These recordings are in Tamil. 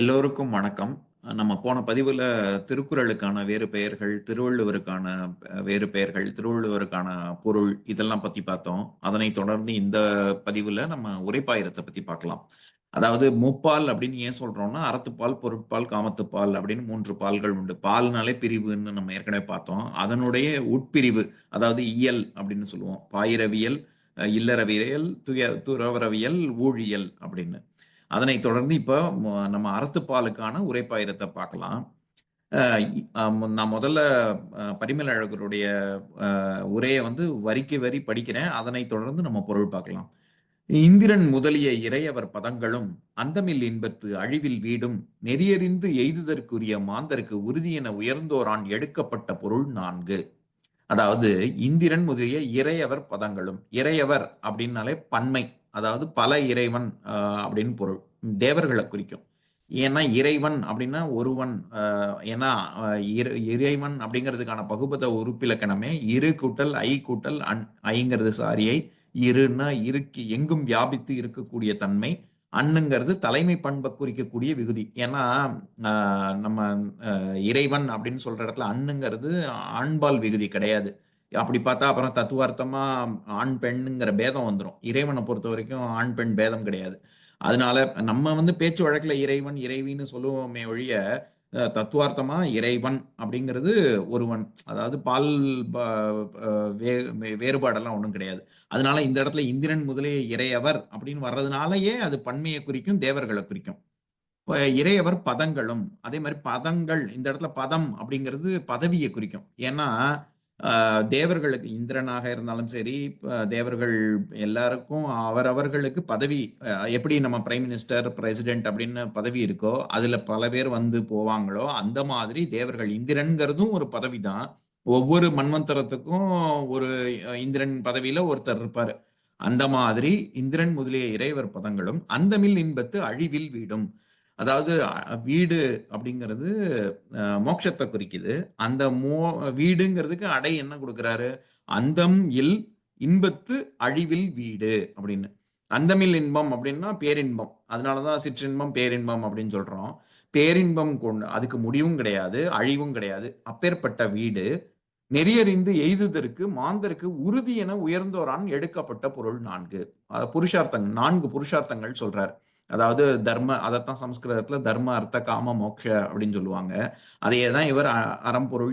எல்லோருக்கும் வணக்கம். நம்ம போன பதிவுல திருக்குறளுக்கான வேறு பெயர்கள், திருவள்ளுவருக்கான வேறு பெயர்கள், திருவள்ளுவருக்கான பொருள் இதெல்லாம் பத்தி பார்த்தோம். அதனை தொடர்ந்து இந்த பதிவுல நம்ம உரைப்பாயிரத்தை பத்தி பார்க்கலாம். அதாவது முப்பால் அப்படின்னு ஏன் சொல்றோம்னா, அறத்துப்பால், பொருட்பால், காமத்துப்பால் அப்படின்னு மூன்று பால்கள் உண்டு. பால்னாலே பிரிவுன்னு நம்ம ஏற்கனவே பார்த்தோம். அதனுடைய உட்பிரிவு அதாவது இயல் அப்படின்னு சொல்லுவோம். பாயிரவியல், இல்லறவியல், துய துறவரவியல் ஊழியல் அப்படின்னு. அதனைத் தொடர்ந்து இப்ப நம்ம அறத்துப்பாலுக்கான உரைப்பாயிரத்தை பார்க்கலாம். நான் முதல்ல அ அழகருடைய உரையை வந்து வரிக்கு வரி படிக்கிறேன். அதனைத் தொடர்ந்து நம்ம பொருள் பார்க்கலாம். "இந்திரன் முதலிய இறையவர் பதங்களும், அந்தமில் இன்பத்து அழிவில் வீடும், நெறியறிந்து எய்துதற்குரிய மாந்தருக்கு உறுதியென உயர்ந்தோரான் எடுக்கப்பட்ட பொருள் நான்கு." அதாவது இந்திரன் முதலிய இறையவர் பதங்களும். இறையவர் அப்படின்னாலே பன்மை. அதாவது பல இறைவன் அப்படின்னு பொருள். தேவர்களை குறிக்கும். ஏன்னா இறைவன் அப்படின்னா ஒருவன். ஏன்னா இறை இறைவன் அப்படிங்கிறதுக்கான பகுபத உறுப்பிலக்கணமே இரு கூட்டல் ஐ கூட்டல் அன். ஐங்கிறது சாரியை. இருன்னா இருக்கு எங்கும் வியாபித்து இருக்கக்கூடிய தன்மை. அண்ணுங்கிறது தலைமை பண்பை குறிக்கக்கூடிய விகுதி. ஏன்னா நம்ம இறைவன் அப்படின்னு சொல்ற இடத்துல அண்ணுங்கிறது ஆண்பால் விகுதி கிடையாது. அப்படி பார்த்தா அப்புறம் தத்துவார்த்தமா ஆண், பெண்ணுங்கிற பேதம் வந்துடும் இறைவனை பொறுத்த வரைக்கும் ஆண், பெண் பேதம் கிடையாது. அதனால நம்ம வந்து பேச்சு வழக்குல இறைவன், இறைவின்னு சொல்லுவோமே ஒழிய, தத்துவார்த்தமா இறைவன் அப்படிங்கிறது ஒருவன். அதாவது பால் வே வேறுபாடெல்லாம் ஒன்றும் கிடையாது. அதனால இந்த இடத்துல இந்திரன் முதலே இறையவர் அப்படின்னு வர்றதுனாலயே அது பண்மையை குறிக்கும், தேவர்களை குறிக்கும். இறையவர் பதங்களும். அதே மாதிரி பதங்கள் இந்த இடத்துல பதம் அப்படிங்கிறது பதவியை குறிக்கும். ஏன்னா தேவர்களுக்கு இந்திரனாக இருந்தாலும் சரி, தேவர்கள் எல்லாருக்கும் அவரவர்களுக்கு பதவி எப்படி நம்ம பிரைம் மினிஸ்டர், பிரசிடென்ட் அப்படின்னு பதவி இருக்கோ, அதுல பல பேர் வந்து போவாங்களோ, அந்த மாதிரி தேவர்கள் இந்திரன்ங்கிறதும் ஒரு பதவி தான். ஒவ்வொரு மன்வந்தரத்துக்கும் ஒரு இந்திரன் பதவியில ஒருத்தர் இருப்பாரு. அந்த மாதிரி இந்திரன் முதலிய இறைவர் பதங்களும், அந்தமில் இன்பத்து அழிவில் வீடும். அதாவது வீடு அப்படிங்கிறது மோட்சத்தை குறிக்குது. அந்த மோ வீடுங்கிறதுக்கு அடை என்ன கொடுக்குறாரு "அந்தம் இல் இன்பத்து அழிவில் வீடு" அப்படின்னு. அந்தமில் இன்பம் அப்படின்னா பேரின்பம். அதனால தான் சிற்றின்பம், பேரின்பம் அப்படின்னு சொல்கிறோம் பேரின்பம் கொண்டு அதுக்கு முடிவும் கிடையாது, அழிவும் கிடையாது. அப்பேற்பட்ட வீடு, நெறியறிந்து எய்துதற்கு மாந்தருக்கு உறுதி என உயர்ந்தோரான் எடுக்கப்பட்ட பொருள் நான்கு. புருஷார்த்தங்கள் நான்கு புருஷார்த்தங்கள் சொல்றாரு. அதாவது தர்ம அதைத்தான் சமஸ்கிருதத்துல தர்ம, அர்த்த, காம, மோக்ஷ அப்படின்னு சொல்லுவாங்க. அதையே தான் இவர் அ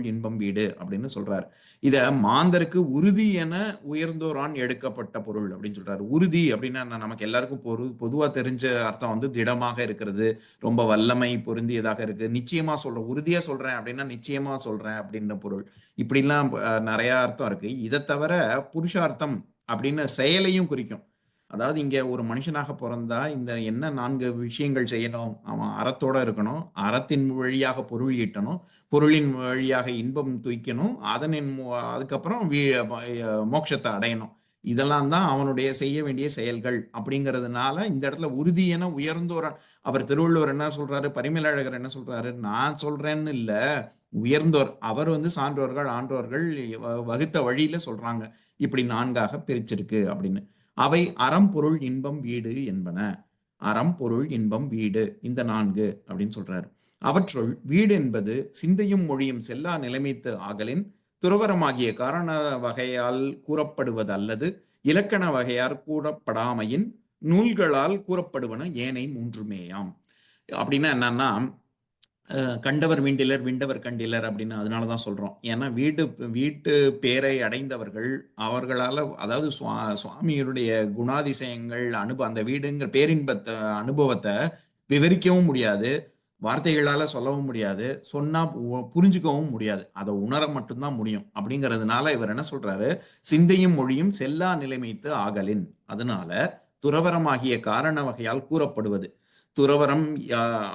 இன்பம், வீடு அப்படின்னு சொல்றாரு. இத மாந்தருக்கு உறுதி என உயர்ந்தோரான் எடுக்கப்பட்ட பொருள் அப்படின்னு சொல்றாரு. உறுதி அப்படின்னா நமக்கு எல்லாருக்கும் பொரு பொதுவா தெரிஞ்ச அர்த்தம் வந்து திடமாக இருக்கிறது, ரொம்ப வல்லமை பொருந்தியதாக இருக்கு. நிச்சயமா சொல்றேன். உறுதியா சொல்றேன் அப்படின்னா, நிச்சயமா சொல்றேன் அப்படின்ற பொருள். இப்படிலாம் நிறைய அர்த்தம் இருக்கு. இதை தவிர புருஷார்த்தம் அப்படின்னு செயலையும் குறிக்கும். அதாவது இங்க ஒரு மனுஷனாக பிறந்தா இந்த என்ன நான்கு விஷயங்கள் செய்யணும்? அவன் அறத்தோட இருக்கணும். அறத்தின் வழியாக பொருள் ஈட்டணும். பொருளின் வழியாக இன்பம் துய்க்கணும். அதனின் அதுக்கப்புறம் வீ ம அடையணும். இதெல்லாம் தான் அவனுடைய செய்ய வேண்டிய செயல்கள். அப்படிங்கிறதுனால இந்த இடத்துல உறுதி என உயர்ந்தோரான் அவர் திருவள்ளுவர் என்ன சொல்றாரு? பரிமேலழகர் என்ன சொல்றாரு? நான் சொல்றேன்னு இல்ல. உயர்ந்தோர். அவர் வந்து சான்றோர்கள், ஆன்றோர்கள் வகுத்த வழியில சொல்றாங்க. இப்படி நான்காக பிரிச்சிருக்கு அப்படின்னு. அவை அறம், பொருள், இன்பம், வீடு என்பன. அறம், பொருள், இன்பம், வீடு இந்த நான்கு அப்படின்னு சொல்றாரு. அவற்றுள் வீடு என்பது சிந்தையும் மொழியும் செல்லா நிலைமைத்து ஆகலின், துறவரமாகிய காரண வகையால் கூறப்படுவது அல்லது இலக்கண வகையால் கூறப்படாமையின், நூல்களால் கூறப்படுவன ஏனை மூன்றுமேயாம். அப்படின்னா என்னன்னா, கண்டவர் மீண்டிலர், விண்டவர் கண்டிலர் அப்படின்னு அதனால தான் சொல்கிறோம் ஏன்னா வீடு வீட்டு பேரை அடைந்தவர்கள், அவர்களால் அதாவது சுவா சுவாமியினுடைய குணாதிசயங்கள் அனுப அந்த வீடுங்கிற பேரின்பத்தை அனுபவத்தை விவரிக்கவும் முடியாது. வார்த்தைகளால் சொல்லவும் முடியாது. சொன்னால் புரிஞ்சுக்கவும் முடியாது. அதை உணர மட்டும்தான் முடியும். அப்படிங்கிறதுனால இவர் என்ன சொல்கிறாரு சிந்தையும் மொழியும் செல்லா நிலைமைத்து ஆகலின். அதனால துறவரமாகிய காரண வகையால் கூறப்படுவது. துறவரம்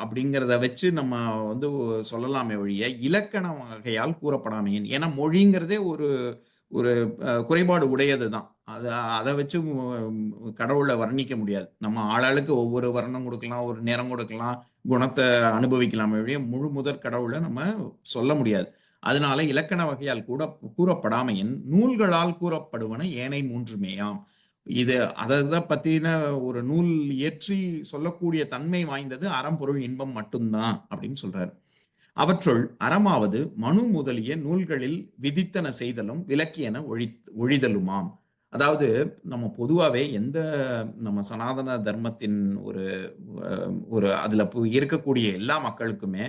அப்படிங்கிறத வச்சு நம்ம வந்து சொல்லலாமே ஒழிய, இலக்கண வகையால் கூறப்படாமையின். ஏன்னா மொழிங்கிறதே ஒரு ஒரு குறைபாடு உடையது தான். அது அதை வச்சு கடவுளை கடவுள வர்ணிக்க முடியாது. நம்ம ஆளாளுக்கு ஒவ்வொரு வர்ணம் கொடுக்கலாம் ஒரு நிறம் கொடுக்கலாம், குணத்தை அனுபவிக்கலாமே ஒழிய, முழு முதற் கடவுளை நம்ம சொல்ல முடியாது. அதனால இலக்கண வகையால் கூட கூறப்படாமையின், நூல்களால் கூறப்படுவன ஏனை மூன்றுமேயாம். இது அதை பத்தின ஒரு நூல் இயற்றி சொல்லக்கூடிய தன்மை வாய்ந்தது அறம்பொருள் இன்பம் மட்டும்தான் அப்படின்னு சொல்றாரு. அவற்றுள் அறமாவது மனு முதலிய நூல்களில் விதித்தன செய்தலும் விலக்கியன ஒழி ஒழிதலுமாம். அதாவது நம்ம பொதுவாகவே எந்த நம்ம சனாதன தர்மத்தின் ஒரு ஒரு அதில் இருக்கக்கூடிய எல்லா மக்களுக்குமே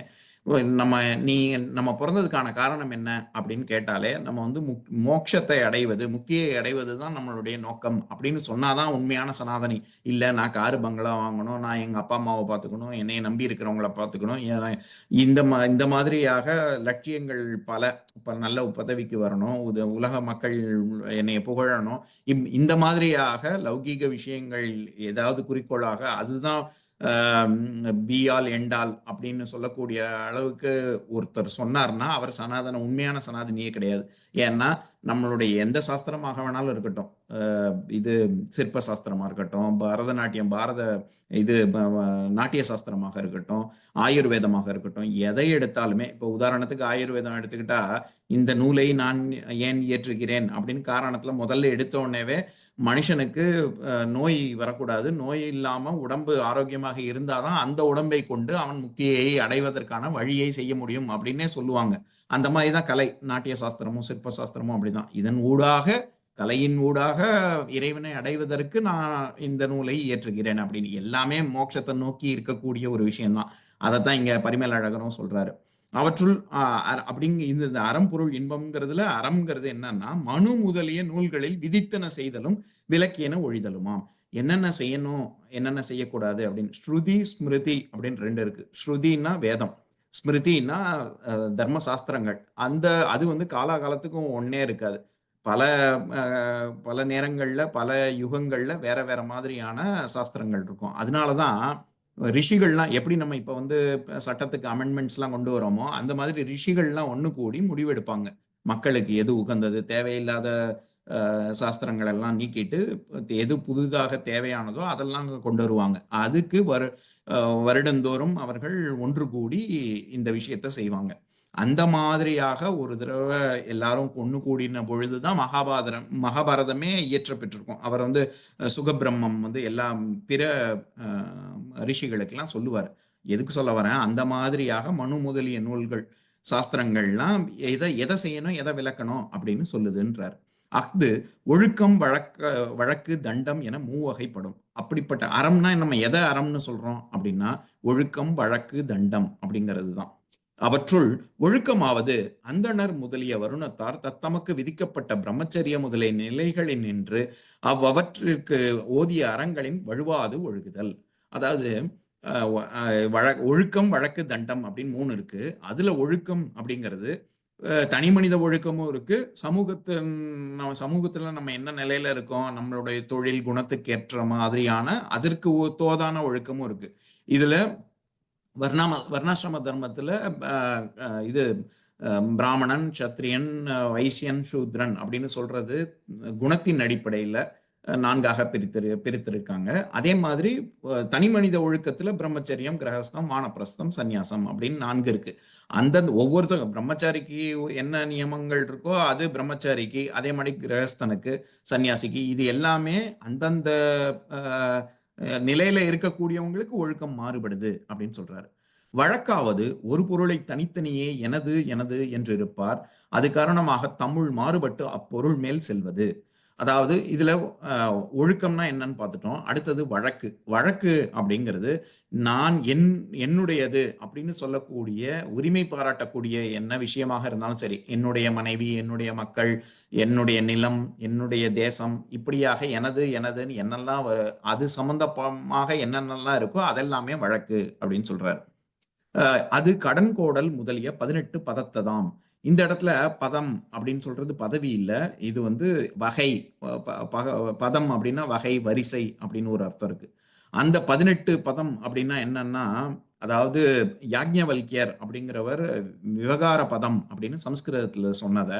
நம்ம நீ நம்ம பிறந்ததுக்கான காரணம் என்ன அப்படின்னு கேட்டாலே நம்ம வந்து முக் மோட்சத்தை அடைவது முக்தியை அடைவது தான் நம்மளுடைய நோக்கம் அப்படின்னு சொன்னாதான் உண்மையான சனாதனி. இல்லை நான் காரு பங்களா வாங்கணும் நான் எங்கள் அப்பா அம்மாவை பார்த்துக்கணும் என்னை நம்பி இருக்கிறவங்கள பார்த்துக்கணும் ஏன் இந்த மா இந்த மாதிரியாக லட்சியங்கள் பல இப்போ நல்ல பதவிக்கு வரணும் உத- உலக மக்கள் என்னை புகழணும் இம்- இந்த மாதிரியாக லௌகீக விஷயங்கள் ஏதாவது குறிக்கோளாக அதுதான் பி ஆல் எண்டால் அப்படின்னு சொல்லக்கூடிய அளவுக்கு ஒருத்தர் சொன்னார்னா அவர் சனாதன உண்மையான சனாதனியே கிடையாது. ஏன்னா நம்மளுடைய எந்த சாஸ்திரமாக வேணாலும் இருக்கட்டும். இது சிற்ப சாஸ்திரமாக இருக்கட்டும் பரதநாட்டியம் பாரத இது நாட்டிய சாஸ்திரமாக இருக்கட்டும் ஆயுர்வேதமாக இருக்கட்டும் எதை எடுத்தாலுமே இப்போ உதாரணத்துக்கு ஆயுர்வேதம் எடுத்துக்கிட்டா இந்த நூலை நான் ஏன் இயற்றுகிறேன் அப்படின்னு காரணத்தில் முதல்ல எடுத்த உடனேவே மனுஷனுக்கு நோய் வரக்கூடாது. நோய் இல்லாமல் உடம்பு ஆரோக்கியமாக இருந்தாதான் அந்த உடம்பை கொண்டு அவன் முக்தியை அடைவதற்கான வழியை செய்ய முடியும் அப்படின்னே சொல்லுவாங்க. அந்த மாதிரி தான் கலை. நாட்டிய சாஸ்திரமும் சிற்ப சாஸ்திரமும் அப்படிதான். இதன் ஊடாக கலையின் ஊடாக இறைவனை அடைவதற்கு நான் இந்த நூலை இயற்றுகிறேன் அப்படின்னு. எல்லாமே மோட்சத்தை நோக்கி இருக்கக்கூடிய ஒரு விஷயம்தான். அதைத்தான் இங்க பரிமேலழகரும் சொல்றாரு. அவற்றுள் அ- அப்படிங்க இந்த இந்த அறம்பொருள் இன்பம்ங்கிறதுல அறம்ங்கிறது என்னன்னா மனு முதலிய நூல்களில் விதித்தன செய்தலும் விலக்கியன ஒழிதலுமாம். என்னென்ன செய்யணும் என்னென்ன செய்யக்கூடாது அப்படின்னு. ஸ்ருதி ஸ்மிருதி அப்படின்னு ரெண்டு இருக்கு. ஸ்ருதின்னா வேதம். ஸ்மிருதின்னா தர்ம சாஸ்திரங்கள் அந்த அது வந்து காலாகாலத்துக்கும் ஒன்னே இருக்காது. பல பல நேரங்கள்ல பல யுகங்கள்ல வேற வேற மாதிரியான சாஸ்திரங்கள் இருக்கும். அதனாலதான் ரிஷிகள்லாம் எப்படி நம்ம இப்ப வந்து சட்டத்துக்கு அமெண்ட்மெண்ட்ஸ்லாம் கொண்டு வரோமோ அந்த மாதிரி ரிஷிகள்லாம் ஒன்று கூடி முடிவெடுப்பாங்க. மக்களுக்கு எது உகந்தது தேவையில்லாத சாஸ்திரங்கள் எல்லாம் நீக்கிட்டு எது புதிதாக தேவையானதோ அதெல்லாம் கொண்டு வருவாங்க. அதுக்கு வரு வருடந்தோறும் அவர்கள் ஒன்று கூடி இந்த விஷயத்த செய்வாங்க. அந்த மாதிரியாக ஒரு தடவை எல்லாரும் கொண்டு கூடின பொழுதுதான் மகாபாரதம் மகாபாரதமே இயற்றப்பட்டிருக்கும் அவர் வந்து சுகபிரம்மம் வந்து எல்லா பிற ரிஷிகளுக்கெல்லாம் சொல்லுவார். எதுக்கு சொல்ல வரேன்? அந்த மாதிரியாக மனு முதலிய நூல்கள் சாஸ்திரங்கள்லாம் எதை எதை செய்யணும் எதை விளக்கணும் அப்படின்னு சொல்லுதுன்றார். அஃது ஒழுக்கம் வழக்க வழக்கு தண்டம் என மூவகைப்படும் அப்படிப்பட்ட அறம்னா நம்ம எதை அறம்னு சொல்றோம் அப்படின்னா ஒழுக்கம் வழக்கு தண்டம் அப்படிங்கிறது தான் அவற்றுள் ஒழுக்கமாவது அந்தணர் முதலிய வருணத்தார் தத்தமக்கு விதிக்கப்பட்ட பிரம்மச்சரிய முதலிய நிலைகளில் நின்று அவ்வவற்றிற்கு ஓதிய அறங்களின் வழுவாது ஒழுகுதல். அதாவது வழ- ஒழுக்கம் வழக்கு தண்டம் அப்படின்னு மூணு இருக்கு. அதுல ஒழுக்கம் அப்படிங்கிறது தனி மனித ஒழுக்கமும் இருக்கு. சமூகத்தின் நம்ம சமூகத்துல நம்ம என்ன நிலையில இருக்கோம் நம்மளுடைய தொழில் குணத்துக்கு ஏற்ற மாதிரியான அதற்கு தோதான ஒழுக்கமும் இருக்கு. இதுல வர்ணாம வர்ணாசிரம தர்மத்துல இது பிராமணன் சத்திரியன் வைசியன் சூத்ரன் அப்படின்னு சொல்றது குணத்தின் அடிப்படையில் நான்காக பிரித்திரு பிரித்திருக்காங்க. அதே மாதிரி தனி மனித ஒழுக்கத்துல பிரம்மச்சரியம் கிரகஸ்தம் வானப்பிரஸ்தம் சந்நியாசம் அப்படின்னு நான்கு இருக்கு. அந்தந்த ஒவ்வொருத்தரும் பிரம்மச்சாரிக்கு என்ன நியமங்கள் இருக்கோ அது பிரம்மச்சாரிக்கு அதே மாதிரி கிரகஸ்தனுக்கு சன்னியாசிக்கு இது எல்லாமே அந்தந்த நிலையில இருக்கக்கூடியவங்களுக்கு ஒழுக்கம் மாறுபடுது அப்படின்னு சொல்றாரு. வழக்காவது ஒரு பொருளை தனித்தனியே எனது எனது என்று இருப்பார். அது காரணமாக தமிழ் மாறுபட்டு அப்பொருள் மேல் செல்வது. அதாவது இதில் ஒழுக்கம்னா என்னன்னு பார்த்துட்டோம். அடுத்தது வழக்கு. வழக்கு அப்படிங்கிறது நான் என் என்னுடையது அப்படின்னு சொல்லக்கூடிய உரிமை பாராட்டக்கூடிய என்ன விஷயமாக இருந்தாலும் சரி என்னுடைய மனைவி என்னுடைய மக்கள் என்னுடைய நிலம் என்னுடைய தேசம் இப்படியாக எனது எனதுன்னு என்னெல்லாம் வ- அது சம்பந்தமாக என்னென்னலாம் இருக்கோ அதெல்லாமே வழக்கு அப்படின்னு சொல்றாரு. அது கடன் கோடல் முதலிய பதினெட்டு பதத்ததாம் இந்த இடத்துல பதம் அப்படின்னு சொல்றது பதவி இல்லை. இது வந்து வகை பக- பதம் அப்படின்னா வகை வரிசை அப்படின்னு ஒரு அர்த்தம் இருக்கு. அந்த பதினெட்டு பதம் அப்படின்னா என்னன்னா அதாவது யாக்ஞவல்கியர் அப்படிங்கிறவர் விவகார பதம் அப்படின்னு சமஸ்கிருதத்துல சொன்னதை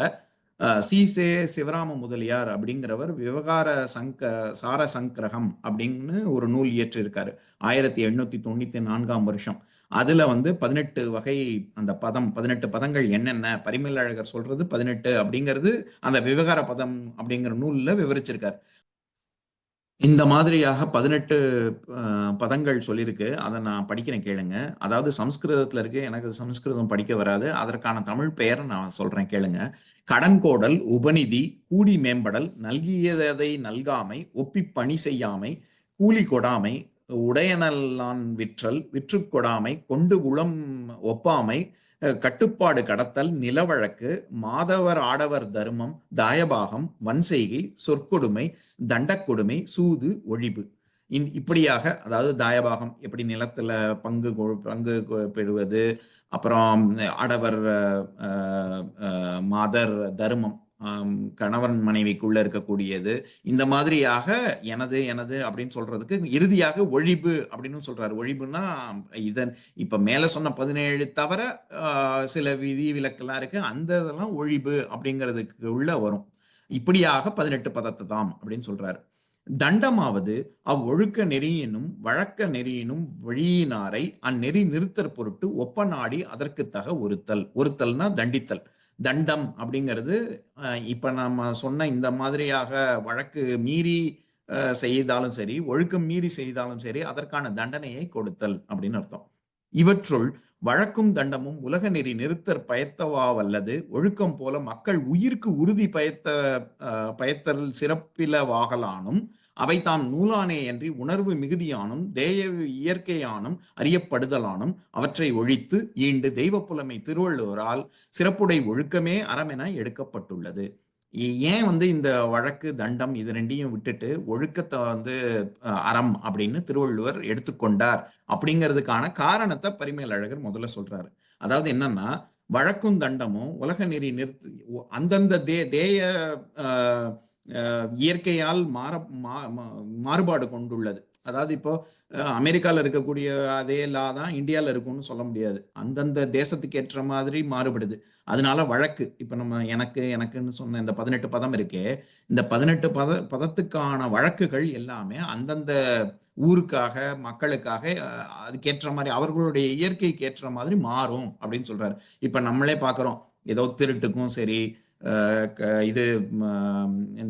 சீசே சிவராம முதலியார் அப்படிங்கிறவர் விவகார சங்க சார சங்கிரகம் அப்படின்னு ஒரு நூல் இயற்றியிருக்காரு ஆயிரத்தி எண்ணூத்தி தொண்ணூத்தி நான்காம் வருஷம். அதுல வந்து பதினெட்டு வகை அந்த பதம் பதினெட்டு பதங்கள் என்னென்ன பரிமேலழகர் சொல்றது பதினெட்டு அப்படிங்கிறது அந்த விவகார பதம் அப்படிங்கிற நூல்ல விவரிச்சிருக்காரு. இந்த மாதிரியாக பதினெட்டு பதங்கள் சொல்லியிருக்கு. அதை நான் படிக்கிறேன் கேளுங்க. அதாவது சம்ஸ்கிருதத்தில் இருக்கு. எனக்கு சமஸ்கிருதம் படிக்க வராது. அதற்கான தமிழ் பெயரை நான் சொல்றேன் கேளுங்க. கடன்கோடல், உபநிதி, கூடி மேம்படல், நல்கியதை நல்காமை, ஒப்பி பணி செய்யாமை, கூலி கொடாமை, உடையனல்லான் விற்றல், விற்றுக்கொடாமை கொண்டு குளம் ஒப்பாமை, கட்டுப்பாடு கடத்தல், நிலவழக்கு, மாதவர் ஆடவர் தருமம், தாயபாகம், வன்செய்கை, சொற்கொடுமை, தண்டக்கொடுமை, சூது, ஒழிவு இன் இப்படியாக அதாவது தாயபாகம் எப்படி நிலத்துல பங்கு கொ பங்கு கொ பெறுவது, அப்புறம் ஆடவர் மாதர் தருமம், கணவன் மனைவிக்குள்ள இருக்கக்கூடியது. இந்த மாதிரியாக எனது, எனது அப்படின்னு சொல்றதுக்கு இறுதியாக ஒழிப்பு அப்படின்னு சொல்றாரு. ஒழிப்புன்னா இதன் இப்ப மேல சொன்ன 17 தவிர சில விதி விலக்கெல்லாம் இருக்கு. அந்த இதெல்லாம் ஒழிப்பு அப்படிங்கிறதுக்கு உள்ள வரும். இப்படியாக பதினெட்டு பதத்தை தாம் அப்படின்னு சொல்றாரு. தண்டமாவது அவ்வொழுக்க நெறியினும் வழக்க நெறியினும் வழியினாரை அந்நெறி நிறுத்தற் பொருட்டு ஒப்பநாடி அதற்கு தக ஒருத்தல் ஒருத்தல்னா தண்டித்தல். தண்டம் அப்படிங்கிறது இப்போ நம்ம சொன்ன இந்த மாதிரியாக வழக்கு மீறி செய்தாலும் சரி, ஒழுக்கம் மீறி செய்தாலும் சரி, அதற்கான தண்டனையை கொடுத்தல் அப்படின்னு அர்த்தம். இவற்றுள் வழக்கும் தண்டமும் உலக நெறி நிறுத்தற் பயத்தவாவல்லது ஒழுக்கம் போல மக்கள் உயிர்க்கு உறுதி பயத்த பயத்தல் சிறப்பிலவாகலானும் அவை அவைதாம் நூலானேயன்றி உணர்வு மிகுதியானும் தேய இயற்கையானும் அறியப்படுதலானும் அவற்றை ஒழித்து ஈண்டு தெய்வ புலமை திருவள்ளுவரால் சிறப்புடை ஒழுக்கமே அறமென எடுக்கப்பட்டுள்ளது. ஏன் வந்து இந்த வழக்கு, தண்டம் இது ரெண்டையும் விட்டுட்டு ஒழுக்கத்தை வந்து அறம் அப்படின்னு திருவள்ளுவர் எடுத்துக்கொண்டார் அப்படிங்கிறதுக்கான காரணத்த பரிமேலழகர் முதல்ல சொல்றாரு. அதாவது என்னன்னா, வழக்கும் தண்டமும் உலக நெறி நிறுத்து அந்தந்த தே தேய இயற்கையால் மாற மா மா மாறுபாடு கொண்டுள்ளது. அதாவது இப்போ அமெரிக்காவில் இருக்கக்கூடிய அதே லா தான் இந்தியாவில் இருக்கும்னு சொல்ல முடியாது. அந்தந்த தேசத்துக்கு ஏற்ற மாதிரி மாறுபடுது. அதனால வழக்கு இப்போ நம்ம எனக்கு, எனக்குன்னு சொன்ன இந்த 18 பதம் இருக்கே, இந்த 18 பத பதத்துக்கான வழக்குகள் எல்லாமே அந்தந்த ஊருக்காக, மக்களுக்காக அதுக்கேற்ற மாதிரி அவர்களுடைய இயற்கைக்கு ஏற்ற மாதிரி மாறும் அப்படின்னு சொல்றாரு. இப்போ நம்மளே பார்க்குறோம் ஏதோ திருட்டுக்கும் சரி, இது ம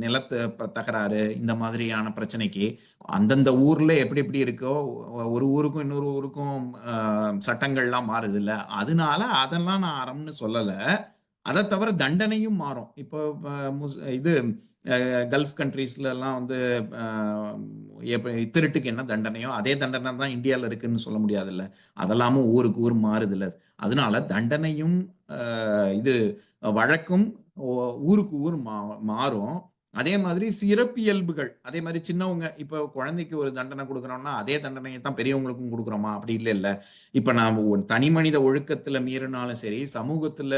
நிலத்து தகராறு இந்த மாதிரியான பிரச்சனைக்கு அந்தந்த ஊர்ல எப்படி எப்படி இருக்கோ, ஒரு ஊருக்கும் இன்னொரு ஊருக்கும் சட்டங்கள்லாம் மாறுது இல்லை அதனால அதெல்லாம் நான் அறம்னு சொல்லலை அதை தவிர தண்டனையும் மாறும். இப்போ முஸ் இது கல்ஃப் கண்ட்ரீஸ்லலாம் வந்து எப்படி திருட்டுக்கு என்ன தண்டனையோ, அதே தண்டனை தான் இந்தியால இருக்குன்னு சொல்ல முடியாதுல்ல. அதெல்லாமும் ஊருக்கு ஊர் மாறுதில்ல அதனால தண்டனையும் இது வழக்கும் ஊருக்கு ஊர் மா மாறும். அதே மாதிரி சிறப்பியல்புகள், அதே மாதிரி சின்னவங்க இப்போ குழந்தைக்கு ஒரு தண்டனை கொடுக்குறோம்னா அதே தண்டனையை தான் பெரியவங்களுக்கும் கொடுக்குறோமா அப்படி இல்லை இப்போ நான் ஒ தனி மனித ஒழுக்கத்தில் மீறினாலும் சரி, சமூகத்தில்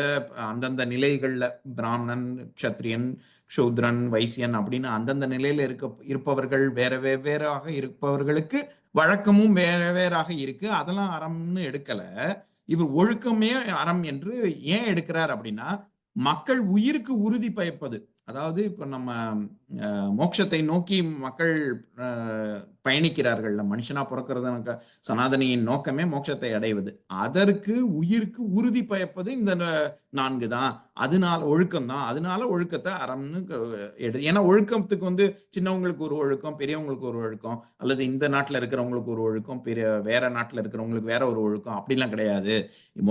அந்தந்த நிலைகளில் பிராமணன், க்ஷத்திரியன், க்ஷூத்ரன் வைசியன் அப்படின்னு அந்தந்த நிலையில் இருக்க இருப்பவர்கள் வேற வெவ்வேறாக இருப்பவர்களுக்கு வழக்கமும் வேற வேறாக இருக்கு. அதெல்லாம் அறம்னு எடுக்கலை இவர் ஒழுக்கமே அறம் என்று ஏன் எடுக்கிறார் அப்படின்னா, மக்கள் உயிருக்கு உறுதி பயப்பது. அதாவது இப்ப நம்ம மோட்சத்தை நோக்கி மக்கள் பயணிக்கிறார்கள் பயணிக்கிறார்கள்ல. மனுஷனா பொறக்கிறதுக்கு சனாதனியின் நோக்கமே மோட்சத்தை அடைவது. அதற்கு உயிருக்கு உறுதி பயப்பது இந்த ந 4 தான். அதனால ஒழுக்கம் தான். அதனால ஒழுக்கத்தை அறம்னு எடு ஏன்னா ஒழுக்கத்துக்கு வந்து சின்னவங்களுக்கு ஒரு ஒழுக்கம், பெரியவங்களுக்கு ஒரு ஒழுக்கம், அல்லது இந்த நாட்டுல இருக்கிறவங்களுக்கு ஒரு ஒழுக்கம், பெரிய வேற நாட்டுல இருக்கிறவங்களுக்கு வேற ஒரு ஒழுக்கம் அப்படிலாம் கிடையாது.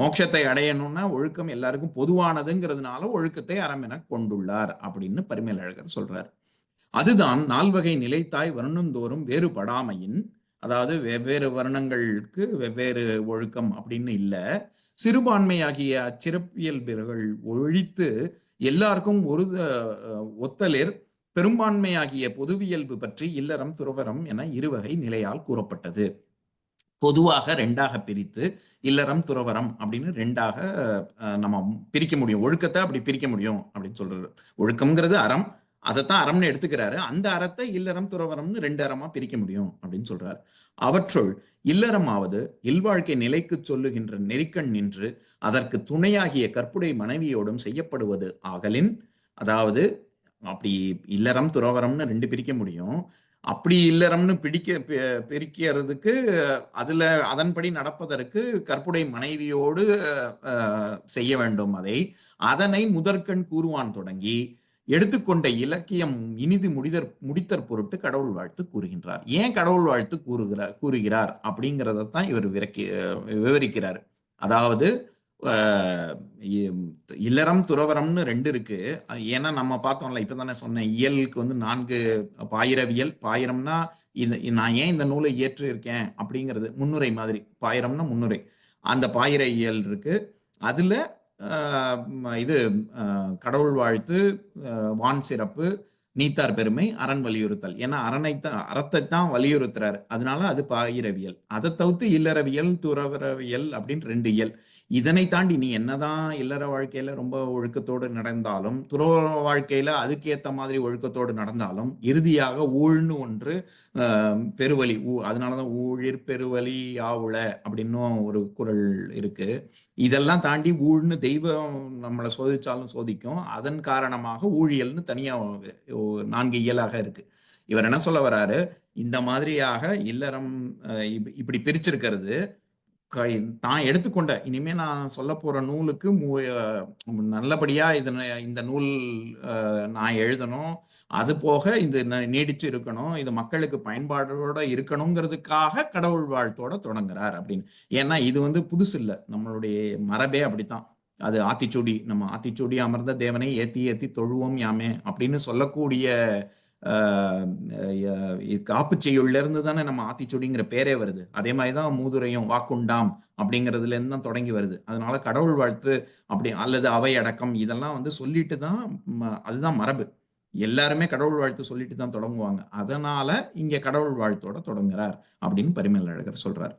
மோட்சத்தை அடையணும்னா ஒழுக்கம் எல்லாருக்கும் பொதுவானதுங்கிறதுனால ஒழுக்கத்தை அறம் எனக் கொண்டுள்ளார் அப்படின்னு பரிமேலழகர் சொல்றார். அதுதான் நால்வகை நிலைத்தாய் வருணந்தோறும் வேறுபடாமையின் அதாவது வெவ்வேறு வருணங்களுக்கு வெவ்வேறு ஒழுக்கம் அப்படின்னு இல்ல. சிறுபான்மையாகிய அச்சிறப்பியல்புகள் ஒழித்து எல்லாருக்கும் ஒரு த ஒத்தலிர் பெரும்பான்மையாகிய பொதுவியல்பு பற்றி இல்லறம், துறவரம் என இருவகை நிலையால் கூறப்பட்டது. பொதுவாக ரெண்டாக பிரித்து இல்லறம், துறவரம் அப்படின்னு ரெண்டாக நம்ம பிரிக்க முடியும். ஒழுக்கத்தை அப்படி பிரிக்க முடியும் அப்படின்னு சொல்றது ஒழுக்கம்ங்கிறது அறம். அதைத்தான் அறம்னு எடுத்துக்கிறாரு. அந்த அறத்தை இல்லறம், துறவரம்னு ரெண்டு அறமா பிரிக்க முடியும் அப்படின்னு சொல்றாரு. அவற்றுள் இல்லறமாவது இல்வாழ்க்கை நிலைக்கு சொல்லுகின்ற நெறிக்கண் நின்று அதற்கு துணையாகிய கற்புடை மனைவியோடும் செய்யப்படுவது ஆகலின், அதாவது அப்படி இல்லறம், துறவரம்னு ரெண்டு பிரிக்க முடியும். அப்படி இல்லறம்னு பிடிக்க பிரிக்கிறதுக்கு அதுல அதன்படி நடப்பதற்கு கற்புடை மனைவியோடு செய்ய வேண்டும் அதை. அதனை முதற்கண் கூறுவான் தொடங்கி, எடுத்துக்கொண்ட இலக்கியம் இனிது முடிதற் முடித்தற் பொருட்டு கடவுள் வாழ்த்து கூறுகின்றார். ஏன் கடவுள் வாழ்த்து கூறுகிறார் கூறுகிறார் அப்படிங்கிறத தான் இவர் விரக்கி விவரிக்கிறார். அதாவது இல்லறம் துறவரம்னு ரெண்டு இருக்கு. ஏன்னா நம்ம பார்த்தோம்ல இப்போ தானே சொன்னேன் இயலுக்கு வந்து நான்கு பாயிரவியல் பாயிரம்னா இந்த நான் ஏன் இந்த நூலை இயற்றி இருக்கேன் அப்படிங்கிறது முன்னுரை மாதிரி பாயிரம்னா முன்னுரை. அந்த பாயிர இயல் இருக்கு. அதுல இது கடவுள் வாழ்த்து வான் சிறப்பு நீத்தார் பெருமை அரண் வலியுறுத்தல். ஏன்னா அரணைத்தான் அறத்தை தான் வலியுறுத்துறாரு. அதனால அது பாயிரவியல். அதை தவிர்த்து இல்லறவியல் துறவரவியல் அப்படின்னு ரெண்டு இயல். இதனை தாண்டி நீ என்னதான் இல்லற வாழ்க்கையில ரொம்ப ஒழுக்கத்தோடு நடந்தாலும் துறவ வாழ்க்கையில அதுக்கேத்த மாதிரி ஒழுக்கத்தோடு நடந்தாலும் இறுதியாக ஊழ்னு ஒன்று பெருவலி பெருவழி ஊ அதனாலதான் ஊழிற் பெருவலி ஆவுல அப்படின்னும் ஒரு குறள் இருக்கு. இதெல்லாம் தாண்டி ஊழ்னு தெய்வம் நம்மளை சோதிச்சாலும் சோதிக்கும். அதன் காரணமாக ஊழியல்னு தனியா நான்கு இயலாக இருக்கு. இவர் என்ன சொல்ல வராரு? இந்த மாதிரியாக இல்லறம் அஹ், இப்படி பிரிச்சிருக்கிறது. தான் எடுத்துக்கொண்ட இனிமே நான் சொல்ல போற நூலுக்கு மு- நல்லபடியா இது இந்த நூல் நான் எழுதணும். அது போக இது ந- நீடிச்சு இருக்கணும். இது மக்களுக்கு பயன்பாடோட இருக்கணுங்கிறதுக்காக கடவுள் வாழ்த்தோட தொடங்குறார் அப்படின்னு. ஏன்னா இது வந்து புதுசு இல்லை. நம்மளுடைய மரபே அப்படித்தான். அது ஆத்திச்சூடி நம்ம ஆத்திச்சூடி அமர்ந்த தேவனை ஏத்தி ஏத்தி தொழுவோம் யாமே அப்படின்னு சொல்லக்கூடிய ஆஹ், இருந்து தானே நம்ம ஆத்திச்சுடிங்கிற பேரே வருது. அதே மாதிரி தான் மூதுரையும் வாக்குண்டாம் அப்படிங்கிறதுல இருந்து தான் தொடங்கி வருது. அதனால கடவுள் வாழ்த்து அப்படி அல்லது அவை அடக்கம் இதெல்லாம் வந்து சொல்லிட்டு தான் ம- அதுதான் மரபு. எல்லாருமே கடவுள் வாழ்த்து சொல்லிட்டு தான் தொடங்குவாங்க. அதனால இங்க கடவுள் வாழ்த்தோட தொடங்குறார் அப்படின்னு பரிமேல் அழகர் சொல்றார்.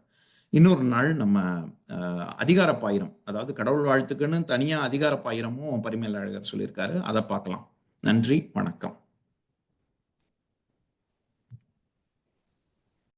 இன்னொரு நாள் நம்ம அதிகாரப்பாயிரம் அதிகார பாயிரம் அதாவது கடவுள் வாழ்த்துக்குன்னு தனியா அதிகார பாயிரமும் பரிமேல் அழகர் சொல்லியிருக்காரு. அதை பார்க்கலாம். நன்றி வணக்கம்.